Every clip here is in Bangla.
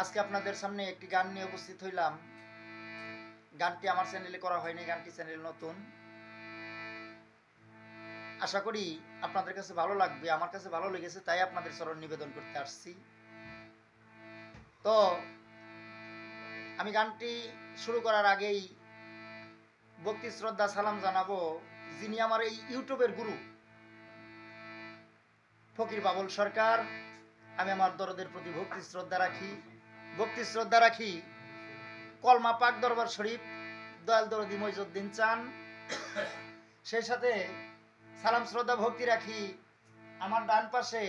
আজকে আপনাদের সামনে একটি গান নিয়ে উপস্থিত হইলাম। গানটি আমার চ্যানেলে করা হয়নি, গানটি চ্যানেল নতুন। আশা করি আপনাদের কাছে ভালো লাগবে, আমার কাছে ভালো লেগেছে, তাই আপনাদের চরণ নিবেদন করতে আসছি। তো, আমি গানটি শুরু করার আগেই ভক্তি শ্রদ্ধা, সালাম জানাব যিনি আমার এই ইউটিউবের গুরু, ফকির বাবুল সরকার। আমি আমার দরদের প্রতি ভক্তি শ্রদ্ধা রাখি। ভক্তি শ্রদ্ধা রাখি। কলমা পাক দরবার শরীফ দয়াল দরদি মইজুদ্দিন চান। সেই সাথে সালাম শ্রদ্ধা ভক্তি রাখি। আমার ডান পাশে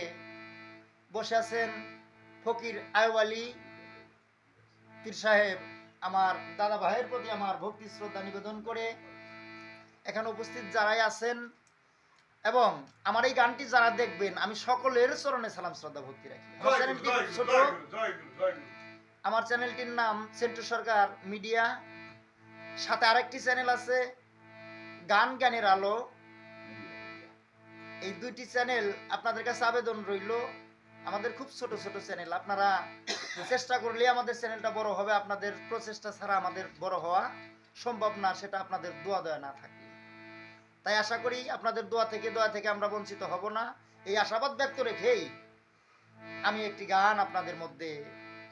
বসে আছেন ফকির আয়ব আলী। পীর সাহেব আমার দাদা ভাইয়ের প্রতি আমার ভক্তি শ্রদ্ধা নিবেদন করে এখানে উপস্থিত যারাই আছেন এবং আমার এই গানটি যারা দেখবেন আমি সকলের চরণে সালাম শ্রদ্ধা ভক্তি রাখি। ছোট। আমার চ্যানেলটির নাম সেন্টু সরকার মিডিয়া। সাথে আরেকটি চ্যানেল আছে, গান জ্ঞানের আলো। এই দুইটি চ্যানেল আপনাদের কাছে আবেদন রইল। আমাদের খুব ছোট ছোট চ্যানেল। আপনারা চেষ্টা করলে আমাদের চ্যানেলটা বড় হবে। আপনাদের প্রচেষ্টা ছাড়া আমাদের বড় হওয়া সম্ভব না, সেটা আপনাদের দোয়া দয়া না থাকলে তাই আশা করি আপনাদের দোয়া থেকে দোয়া থেকে আমরা বঞ্চিত হব না। এই আশাবাদ ব্যক্ত রেখেই আমি একটি গান আপনাদের মধ্যে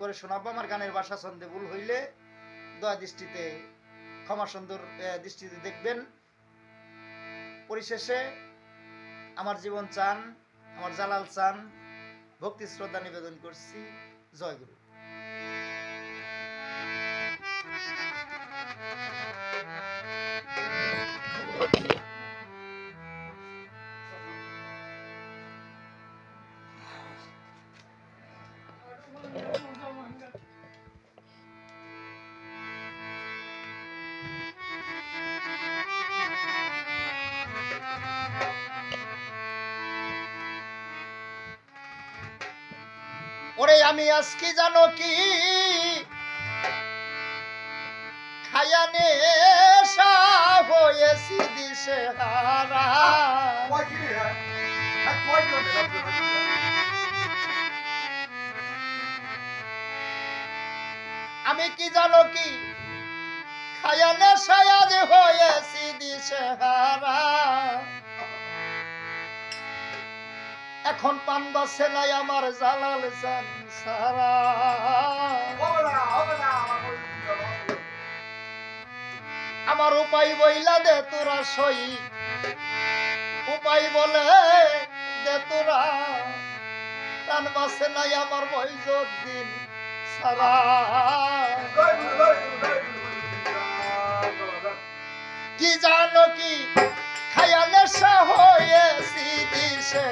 করে শোনাবো, আমার গানের বাসা ছন্দে ভুল হইলে দয়া দৃষ্টিতে, ক্ষমা সুন্দর দৃষ্টিতে দেখবেন। পরিশেষে আমার জীবন চান, আমার জালাল চান, ভক্তি শ্রদ্ধা নিবেদন করছি। জয় গুরু। ওরে আমি আজকে জানো কি? খায়ানে হয়েছি দিশে হারা। আমি কি জানো কি? খায়ানে সায়াজ হয়েছি দিশে হারা। এখন পান বাসে নাই আমার জালাল জান সারা। আমার উপায় বইলা দে তোরা সই। উপায় বলে দে তোরা। প্রাণ বাসে নাই আমার দিন সারা। কি জানো কি? খায়ালে হয়েছি দিশে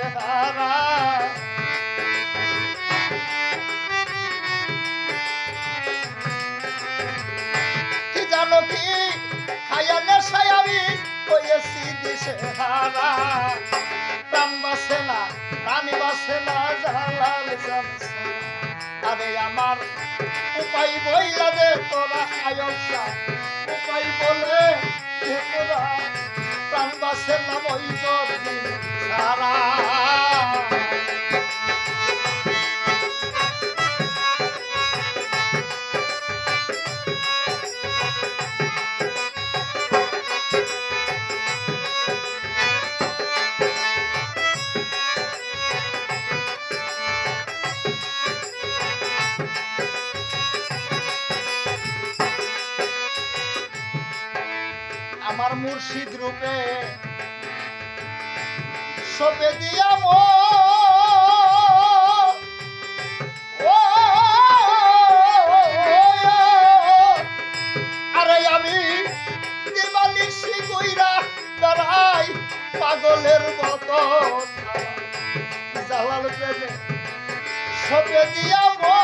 কি জানো কি? খায়ালে সায়াবি হয়েছি দিশে হারা। প্রাণ বাসে না, প্রাণী বাসে না আরে আমার উপায় বইলা দে তোরা আয়সা বাসে না বই সারা। আমার মুর্শিদ রূপে সপে দিয়া আরে আমি দিবালিশি কইরা দাঁড়াই পাগলের মতো জালাল প্রেমে সপে দিয়া মো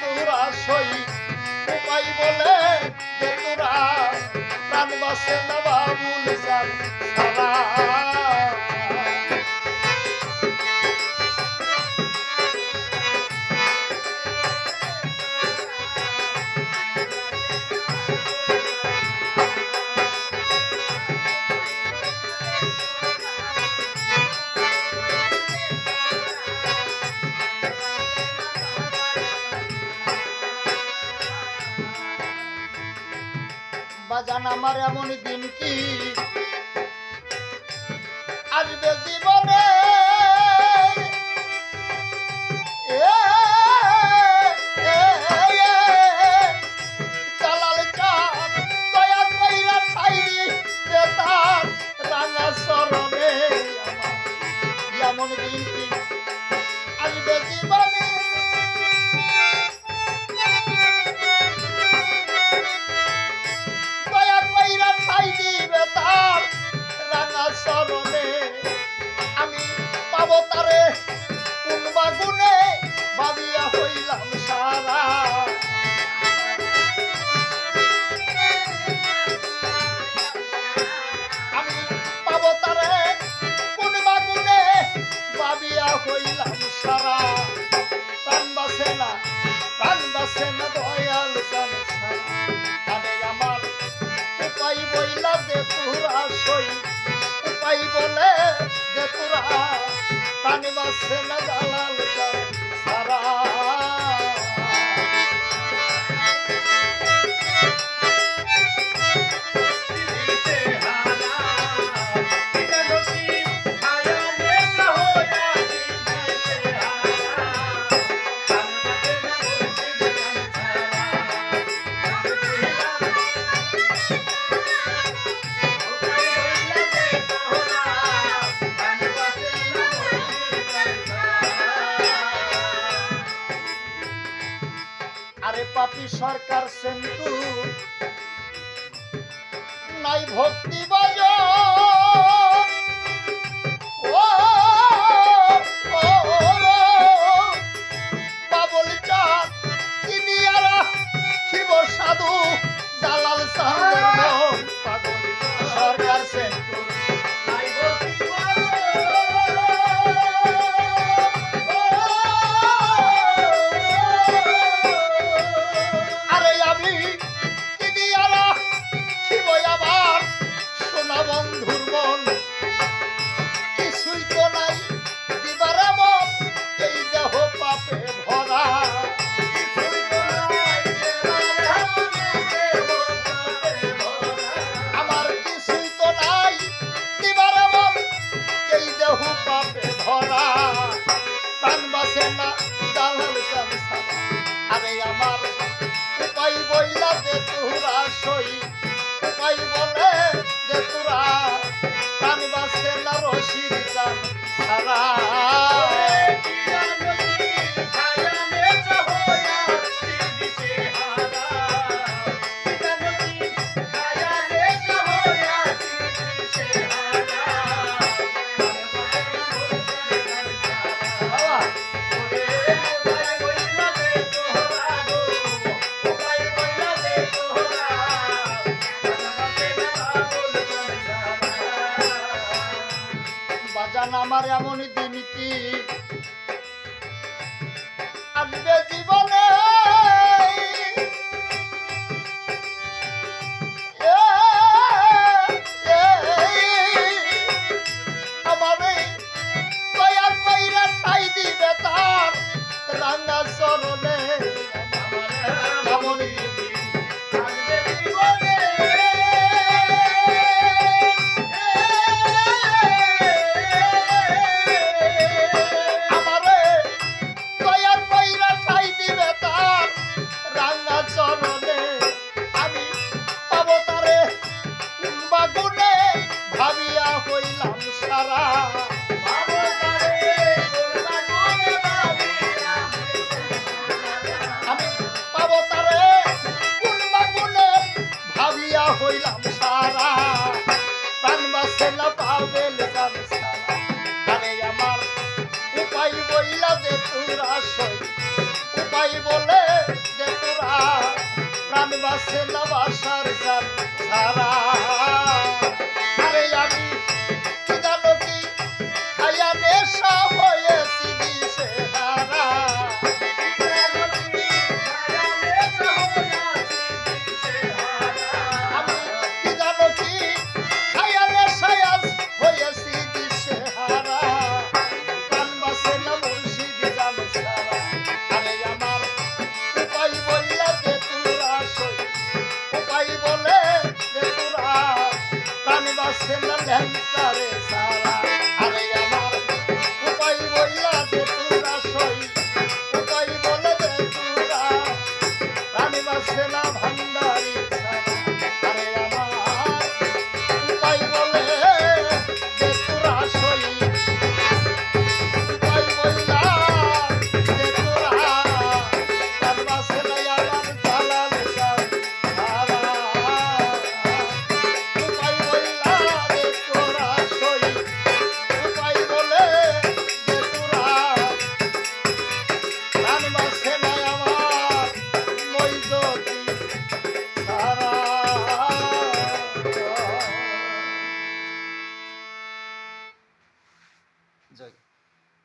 তেতুরা সই উপায় বলে তেতুরা প্রাণ বাসে না বাবুল যান। আমার এমন দিন কি? আসবে জীবন السلام সরকার সেন্টু নাই ভক্তি বাজার। বাজান আমার এমন দিন কি? আসবে জীবনে হইলাম সারা। আমি পাবো তারে গুণবা গুণে ভাবিয়া হইলাম সারা। প্রাণ বাসে না পাবে আরে আমার উপায় বইলা দে তোরা সই। উপায় বলে দে তোরা প্রাণ বাসে না বাসার সারা।